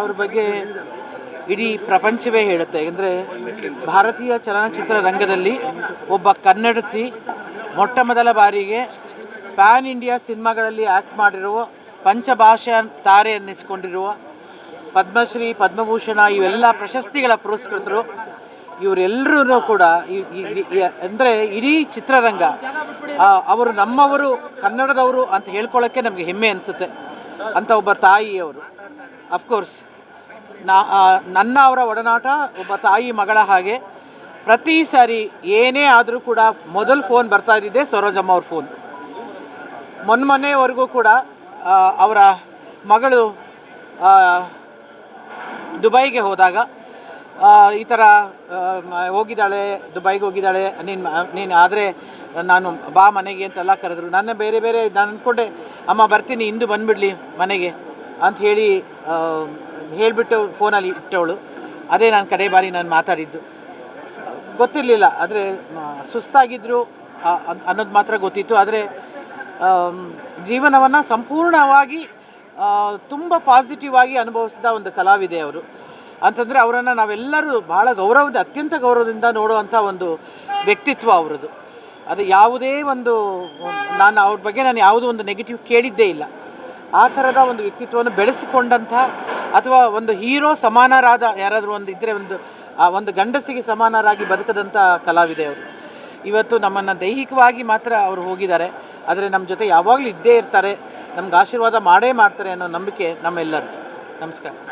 ಅವ್ರ ಬಗ್ಗೆ ಇಡೀ ಪ್ರಪಂಚವೇ ಹೇಳುತ್ತೆ. ಅಂದರೆ ಭಾರತೀಯ ಚಲನಚಿತ್ರ ರಂಗದಲ್ಲಿ ಒಬ್ಬ ಕನ್ನಡತಿ ಮೊಟ್ಟ ಮೊದಲ ಬಾರಿಗೆ ಪ್ಯಾನ್ ಇಂಡಿಯಾ ಸಿನಿಮಾಗಳಲ್ಲಿ ಆ್ಯಕ್ಟ್ ಮಾಡಿರುವ ಪಂಚಭಾಷಾ ತಾರೆ ಅನ್ನಿಸ್ಕೊಂಡಿರುವ ಪದ್ಮಶ್ರೀ, ಪದ್ಮಭೂಷಣ ಇವೆಲ್ಲ ಪ್ರಶಸ್ತಿಗಳ ಪುರಸ್ಕೃತರು. ಇವರೆಲ್ಲರೂ ಕೂಡ ಅಂದರೆ ಇಡೀ ಚಿತ್ರರಂಗ ಅವರು ನಮ್ಮವರು ಕನ್ನಡದವರು ಅಂತ ಹೇಳ್ಕೊಳ್ಳೋಕ್ಕೆ ನಮಗೆ ಹೆಮ್ಮೆ ಅನಿಸುತ್ತೆ. ಅಂತ ಒಬ್ಬ ತಾಯಿಯವರು. ಅಫ್ಕೋರ್ಸ್ ನಾ ನನ್ನ ಅವರ ಒಡನಾಟ ಒಬ್ಬ ತಾಯಿ ಮಗಳ ಹಾಗೆ. ಪ್ರತಿ ಸಾರಿ ಏನೇ ಆದರೂ ಕೂಡ ಮೊದಲು ಫೋನ್ ಬರ್ತಾ ಇದ್ದಿದ್ದೆ ಸರೋಜಮ್ಮ ಅವ್ರ ಫೋನ್ ಮೊನ್ನೆ ಮೊನ್ನೆವರೆಗೂ ಕೂಡ ಅವರ ಮಗಳು ದುಬೈಗೆ ಹೋದಾಗ ಈ ಥರ ಹೋಗಿದ್ದಾಳೆ, ದುಬೈಗೆ ಹೋಗಿದ್ದಾಳೆ, ನೀನು ನೀನು ಆದರೆ ನಾನು ಬಾ ಮನೆಗೆ ಅಂತೆಲ್ಲ ಕರೆದ್ರು. ನನ್ನ ಬೇರೆ ಬೇರೆ, ನಾನು ಅಂದ್ಕೊಂಡೆ ಅಮ್ಮ ಬರ್ತೀನಿ, ಇಂದು ಬಂದುಬಿಡ್ಲಿ ಮನೆಗೆ ಅಂತ ಹೇಳಿ ಹೇಳಿಬಿಟ್ಟು ಫೋನಲ್ಲಿ ಇಟ್ಟವಳು. ಅದೇ ನಾನು ಕಡೆ ಬಾರಿ ನಾನು ಮಾತಾಡಿದ್ದು. ಗೊತ್ತಿರಲಿಲ್ಲ, ಆದರೆ ಸುಸ್ತಾಗಿದ್ದರು ಅನ್ನೋದು ಮಾತ್ರ ಗೊತ್ತಿತ್ತು. ಆದರೆ ಜೀವನವನ್ನು ಸಂಪೂರ್ಣವಾಗಿ ತುಂಬ ಪಾಸಿಟಿವ್ ಆಗಿ ಅನುಭವಿಸಿದ ಒಂದು ಕಲಾವಿದೆ ಅವರು. ಅಂತಂದರೆ ಅವರನ್ನು ನಾವೆಲ್ಲರೂ ಭಾಳ ಗೌರವದ ಅತ್ಯಂತ ಗೌರವದಿಂದ ನೋಡುವಂಥ ಒಂದು ವ್ಯಕ್ತಿತ್ವ ಅವರದು ಅದು ಯಾವುದೇ ಒಂದು, ನಾನು ಅವ್ರ ಬಗ್ಗೆ ನಾನು ಯಾವುದೋ ಒಂದು ನೆಗೆಟಿವ್ ಕೇಳಿದ್ದೇ ಇಲ್ಲ. ಆ ಥರದ ಒಂದು ವ್ಯಕ್ತಿತ್ವವನ್ನು ಬೆಳೆಸಿಕೊಂಡಂಥ ಅಥವಾ ಒಂದು ಹೀರೋ ಸಮಾನರಾದ ಯಾರಾದರೂ ಒಂದು ಇದ್ದರೆ ಒಂದು, ಆ ಒಂದು ಗಂಡಸಿಗೆ ಸಮಾನರಾಗಿ ಬದುಕದಂಥ ಕಲಾವಿದೆ ಅವರು. ಇವತ್ತು ನಮ್ಮನ್ನು ದೈಹಿಕವಾಗಿ ಮಾತ್ರ ಅವರು ಹೋಗಿದ್ದಾರೆ. ಆದರೆ ನಮ್ಮ ಜೊತೆ ಯಾವಾಗಲೂ ಇದ್ದೇ ಇರ್ತಾರೆ. ನಮ್ಗೆ ಆಶೀರ್ವಾದ ಮಾಡೇ ಮಾಡ್ತಾರೆ ಅನ್ನೋ ನಂಬಿಕೆ ನಮ್ಮೆಲ್ಲರದ್ದು. ನಮಸ್ಕಾರ.